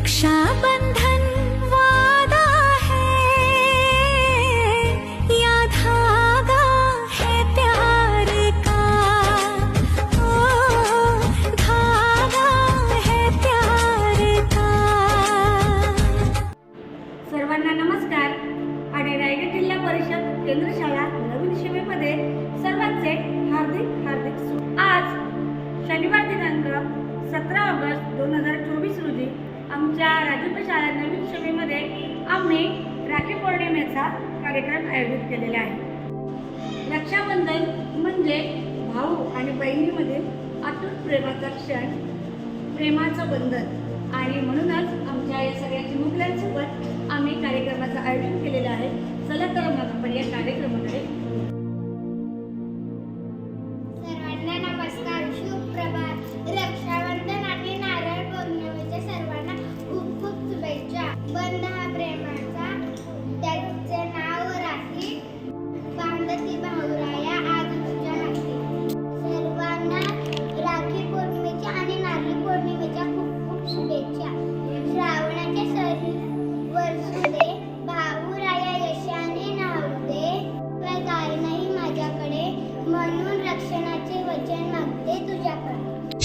रक्षाबंधन वादा है या धागा है प्यार का। ओ धागा है प्यार का। सर्वांना नमस्कार. आणि रायगड जिल्हा परिषद केंद्र शाळा नवीन शिमेमध्ये सर्वांचे हार्दिक हार्दिक आज शनिवार दिनांक सतरा ऑगस्ट दोन हजार चोवीस रोजी आमच्या राजूप शाळा नवीन शिमेमध्ये आम्ही राखी पौर्णिमेचा कार्यक्रम आयोजित केलेला आहे. रक्षाबंधन म्हणजे भाऊ आणि बहिणीमध्ये अतूट प्रेमाचा क्षण प्रेमाचं बंधन. आणि म्हणूनच आमच्या या सगळ्या चिमुकल्यांसोबत आम्ही कार्यक्रमाचं आयोजन केलेलं आहे. चला तर मग आपण या कार्यक्रमाकडे वचन मागते तुझ्याकडे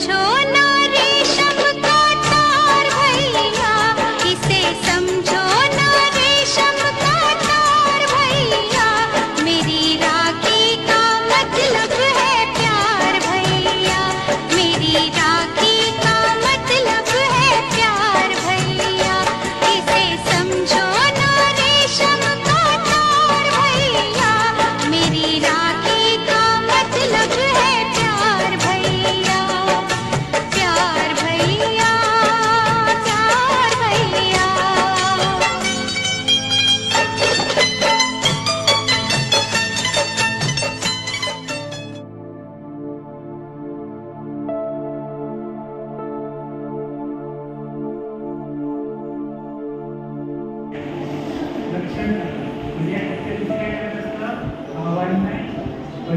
ছো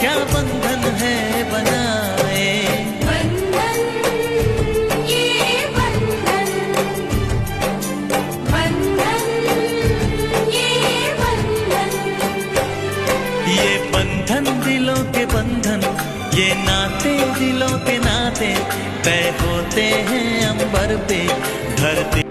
क्या बंधन है बनाए? बंधन ये बंधन। बंधन ये बंधन। ये बंधन दिलों के बंधन ये नाते दिलों के नाते तय होते हैं अंबर पे धरती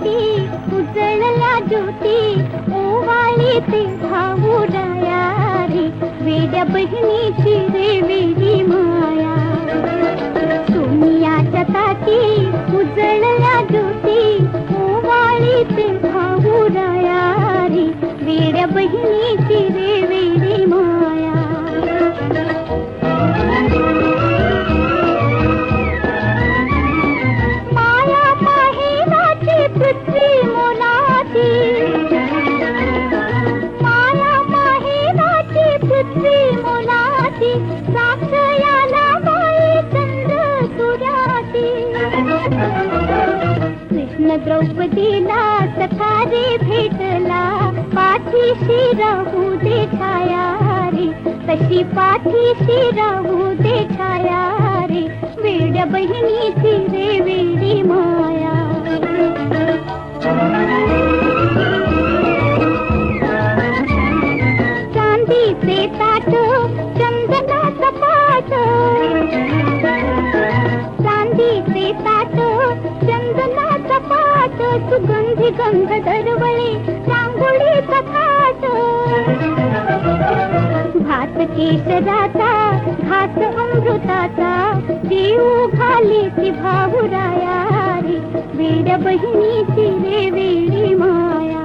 ज्योती उजळला ज्योती ओवाळी ते कृष्ण द्रौपदीला सखारे भेटला. पाठीशी राहू दे छाया रे तशी पाठीशी राहू दे छाया रे वेड्या बहिणीची रे वेडी माया. गंध दरवळे रांगोळी थाट भात केशराचा घात अमृताचा देऊ घाली ती भाऊराया रे वेड्या बहिणीची रे वेळी माया.